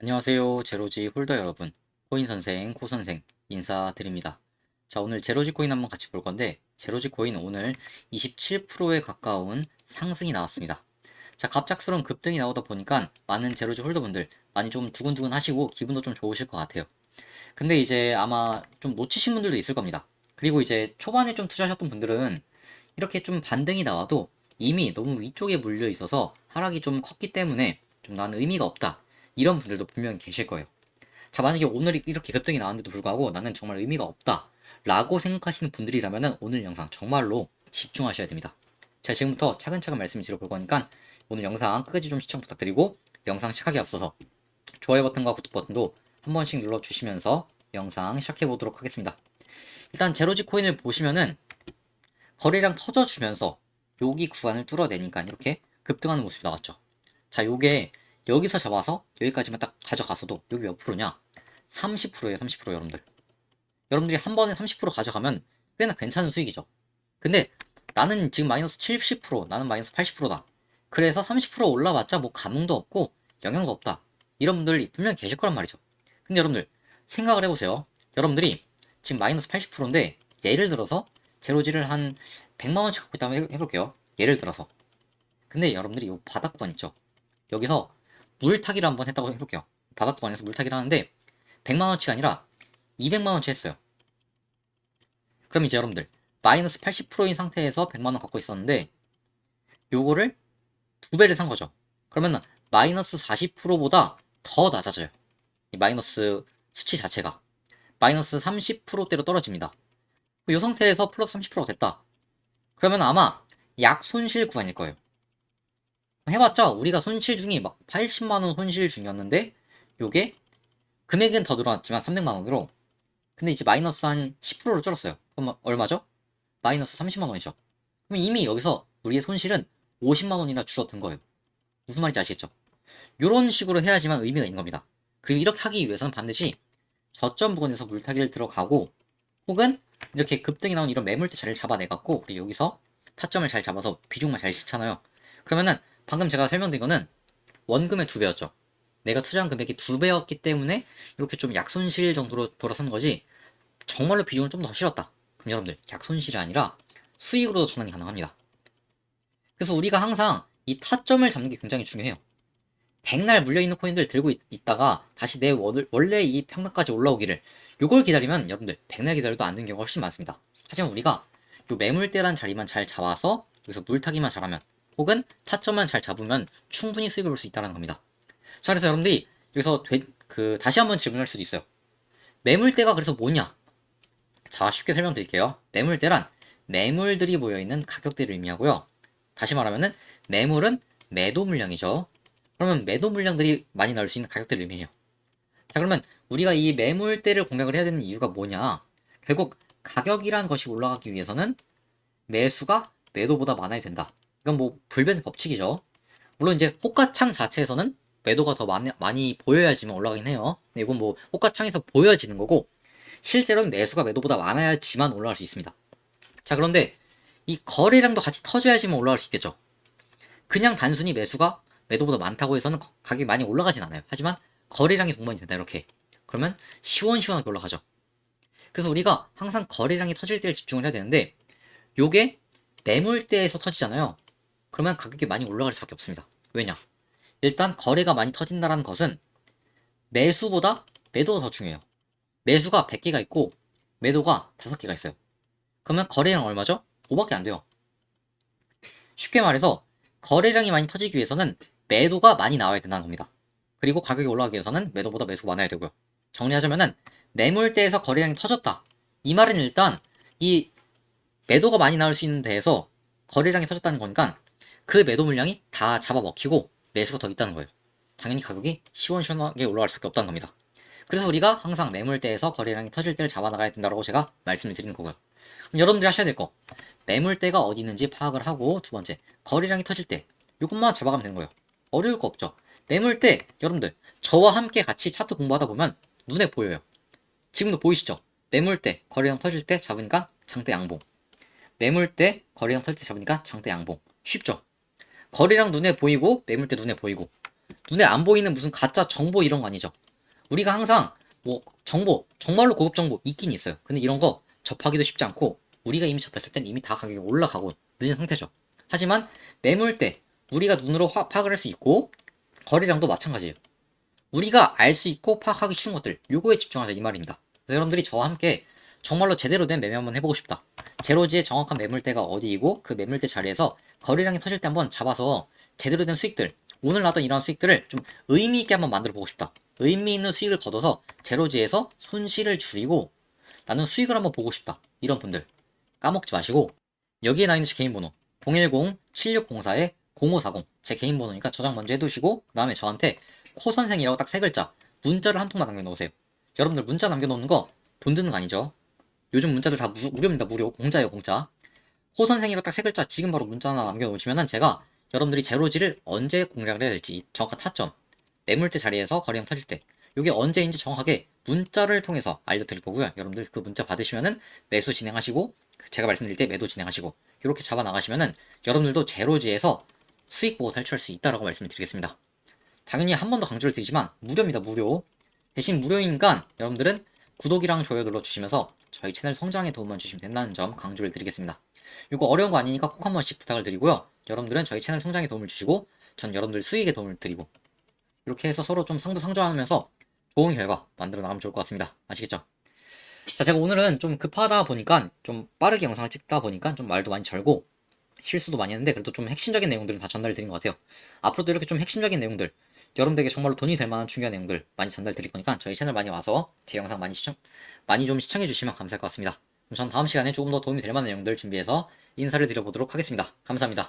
안녕하세요. 제로지 홀더 여러분. 코인 선생, 코 선생 인사드립니다. 자, 오늘 제로지 코인 한번 같이 볼 건데, 제로지 코인 오늘 27%에 가까운 상승이 나왔습니다. 자, 갑작스러운 급등이 나오다 보니까 많은 제로지 홀더분들 많이 좀 두근두근 하시고 기분도 좀 좋으실 것 같아요. 근데 이제 아마 좀 놓치신 분들도 있을 겁니다. 그리고 이제 초반에 좀 투자하셨던 분들은 이렇게 좀 반등이 나와도 이미 너무 위쪽에 물려 있어서 하락이 좀 컸기 때문에 좀 나는 의미가 없다. 이런 분들도 분명히 계실 거예요. 자, 만약에 오늘 이렇게 급등이 나왔는데도 불구하고 나는 정말 의미가 없다. 라고 생각하시는 분들이라면 오늘 영상 정말로 집중하셔야 됩니다. 자, 지금부터 차근차근 말씀을 드려볼 거니까 오늘 영상 끝까지 좀 시청 부탁드리고 영상 시작하기 앞서서 좋아요 버튼과 구독 버튼도 한 번씩 눌러주시면서 영상 시작해 보도록 하겠습니다. 일단 제로지 코인을 보시면은 거래량 터져주면서 여기 구간을 뚫어내니까 이렇게 급등하는 모습이 나왔죠. 자, 요게 여기서 잡아서 여기까지만 딱 가져갔어도 여기 몇 프로냐? 30%예요, 30% 여러분들. 여러분들이 한 번에 30% 가져가면 꽤나 괜찮은 수익이죠. 근데 나는 지금 마이너스 70%, 나는 마이너스 80%다. 그래서 30% 올라봤자 뭐 감흥도 없고 영향도 없다. 이런 분들이 분명히 계실 거란 말이죠. 근데 여러분들 생각을 해보세요. 여러분들이 지금 마이너스 80%인데 예를 들어서 제로지를 한 100만 원씩 갖고 있다고 해- 해볼게요. 예를 들어서. 근데 여러분들이 이 바닥권 있죠. 여기서 물타기를 한번 했다고 해볼게요. 바닥권에서 물타기를 하는데 100만 원치가 아니라 200만 원치 했어요. 그럼 이제 여러분들 마이너스 80%인 상태에서 100만 원 갖고 있었는데 요거를 두 배를 산 거죠. 그러면 마이너스 40%보다 더 낮아져요. 이 마이너스 수치 자체가 마이너스 30%대로 떨어집니다. 이 상태에서 플러스 30%가 됐다. 그러면 아마 약 손실 구간일 거예요. 해봤자 우리가 손실 중이 막 80만 원 손실 중이었는데 요게 금액은 더 늘어났지만 300만 원으로 근데 이제 마이너스 한 10%로 줄었어요. 그럼 얼마죠? 마이너스 30만 원이죠. 그럼 이미 여기서 우리의 손실은 50만 원이나 줄어든 거예요. 무슨 말인지 아시겠죠? 이런 식으로 해야지만 의미가 있는 겁니다. 그리고 이렇게 하기 위해서는 반드시 저점 부근에서 물타기를 들어가고 혹은 이렇게 급등이 나온 이런 매물대 자리를 잡아내갖고 우리 여기서 타점을 잘 잡아서 비중만 잘 싣잖아요. 그러면은 방금 제가 설명드린 거는 원금의 두 배였죠. 내가 투자한 금액이 두 배였기 때문에 이렇게 좀 약손실 정도로 돌아선 거지 정말로 비중을 좀 더 실었다. 그럼 여러분들 약손실이 아니라 수익으로도 전환이 가능합니다. 그래서 우리가 항상 이 타점을 잡는 게 굉장히 중요해요. 백날 물려있는 코인들 들고 있, 다가 다시 내 원, 원래 이 평단까지 올라오기를 요걸 기다리면 여러분들 백날 기다려도 안 되는 경우가 훨씬 많습니다. 하지만 우리가 요 매물대란 자리만 잘 잡아서 여기서 물타기만 잘하면 혹은 타점만 잘 잡으면 충분히 수익을 볼 수 있다는 겁니다. 자, 그래서 여러분들이 여기서 되, 그 다시 한번 질문할 수도 있어요. 매물대가 그래서 뭐냐? 자, 쉽게 설명드릴게요. 매물대란 매물들이 모여있는 가격대를 의미하고요. 다시 말하면은 매물은 매도 물량이죠. 그러면 매도 물량들이 많이 나올 수 있는 가격대를 의미해요. 자, 그러면 우리가 이 매물대를 공략을 해야 되는 이유가 뭐냐? 결국 가격이란 것이 올라가기 위해서는 매수가 매도보다 많아야 된다. 이건 뭐 불변의 법칙이죠. 물론 이제 호가창 자체에서는 매도가 더 많이, 많이 보여야지만 올라가긴 해요. 이건 뭐 호가창에서 보여지는 거고 실제로는 매수가 매도보다 많아야지만 올라갈 수 있습니다. 자 그런데 이 거래량도 같이 터져야지만 올라갈 수 있겠죠. 그냥 단순히 매수가 매도보다 많다고 해서는 거- 가격이 많이 올라가진 않아요. 하지만 거래량이 동반이 된다 이렇게. 그러면 시원시원하게 올라가죠. 그래서 우리가 항상 거래량이 터질 때를 집중을 해야 되는데 요게 매물대에서 터지잖아요. 그러면 가격이 많이 올라갈 수밖에 없습니다. 왜냐? 일단 거래가 많이 터진다는 것은 매수보다 매도가 더 중요해요. 매수가 100개가 있고 매도가 5개가 있어요. 그러면 거래량 얼마죠? 5밖에 안 돼요. 쉽게 말해서 거래량이 많이 터지기 위해서는 매도가 많이 나와야 된다는 겁니다. 그리고 가격이 올라가기 위해서는 매도보다 매수가 많아야 되고요. 정리하자면은 매물대에서 거래량이 터졌다. 이 말은 일단 이 매도가 많이 나올 수 있는 데에서 거래량이 터졌다는 거니까 그 매도 물량이 다 잡아먹히고 매수가 더 있다는 거예요. 당연히 가격이 시원시원하게 올라갈 수밖에 없다는 겁니다. 그래서 우리가 항상 매물대에서 거래량이 터질 때를 잡아나가야 된다고 제가 말씀을 드리는 거고요. 그럼 여러분들이 하셔야 될 거. 매물대가 어디 있는지 파악을 하고 두 번째 거래량이 터질 때 이것만 잡아가면 되는 거예요. 어려울 거 없죠. 매물대 여러분들 저와 함께 같이 차트 공부하다 보면 눈에 보여요. 지금도 보이시죠? 매물대 거래량 터질 때 잡으니까 장대 양봉. 매물대 거래량 터질 때 잡으니까 장대 양봉. 쉽죠? 거래량 눈에 보이고 매물대 눈에 보이고 눈에 안 보이는 무슨 가짜 정보 이런 거 아니죠. 우리가 항상 뭐 정보, 정말로 고급 정보 있긴 있어요. 근데 이런 거 접하기도 쉽지 않고 우리가 이미 접했을 땐 이미 다 가격이 올라가고 늦은 상태죠. 하지만 매물대 우리가 눈으로 화- 파악을 할 수 있고 거래량도 마찬가지예요. 우리가 알 수 있고 파악하기 쉬운 것들 요거에 집중하자 이 말입니다. 여러분들이 저와 함께 정말로 제대로 된 매매 한번 해보고 싶다. 제로지의 정확한 매물대가 어디이고 그 매물대 자리에서 거래량이 터질 때 한번 잡아서 제대로 된 수익들 오늘 나왔던 이런 수익들을 좀 의미 있게 한번 만들어 보고 싶다. 의미 있는 수익을 거둬서 제로지에서 손실을 줄이고 나는 수익을 한번 보고 싶다. 이런 분들 까먹지 마시고 여기에 나 있는 제 개인 번호 010-7604-0540 제 개인 번호니까 저장 먼저 해두시고 그 다음에 저한테 코 선생이라고 딱 세 글자 문자를 한 통만 남겨놓으세요. 여러분들 문자 남겨놓는 거 돈 드는 거 아니죠? 요즘 문자들 다 무, 무료입니다. 무료 공짜예요 공짜. 코 선생이라고 딱세 글자 지금 바로 문자 하나 남겨놓으시면은 제가 여러분들이 제로지를 언제 공략을 해야 될지 이 정확한 타점 매물대 자리에서 거래량 터질 때 이게 언제인지 정확하게 문자를 통해서 알려드릴 거고요. 여러분들 그 문자 받으시면은 매수 진행하시고 그 제가 말씀드릴 때 매도 진행하시고 이렇게 잡아 나가시면은 여러분들도 제로지에서 수익 보고 탈출할 수 있다라고 말씀을 드리겠습니다. 당연히 한 번 더 강조를 드리지만 무료입니다. 무료. 대신 무료이니까 여러분들은 구독이랑 좋아요 눌러주시면서 저희 채널 성장에 도움만 주시면 된다는 점 강조를 드리겠습니다. 이거 어려운 거 아니니까 꼭 한 번씩 부탁을 드리고요. 여러분들은 저희 채널 성장에 도움을 주시고 전 여러분들 수익에 도움을 드리고 이렇게 해서 서로 좀 상부상조하면서 좋은 결과 만들어 나가면 좋을 것 같습니다. 아시겠죠? 자, 제가 오늘은 좀 급하다 보니까 좀 빠르게 영상을 찍다 보니까 좀 말도 많이 절고 실수도 많이 했는데 그래도 좀 핵심적인 내용들은 다 전달 드린 것 같아요. 앞으로도 이렇게 좀 핵심적인 내용들 여러분들에게 정말로 돈이 될 만한 중요한 내용들 많이 전달 드릴 거니까 저희 채널 많이 와서 제 영상 많이 시청 많이 좀 시청해 주시면 감사할 것 같습니다. 그럼 전 다음 시간에 조금 더 도움이 될 만한 내용들 준비해서 인사를 드려보도록 하겠습니다. 감사합니다.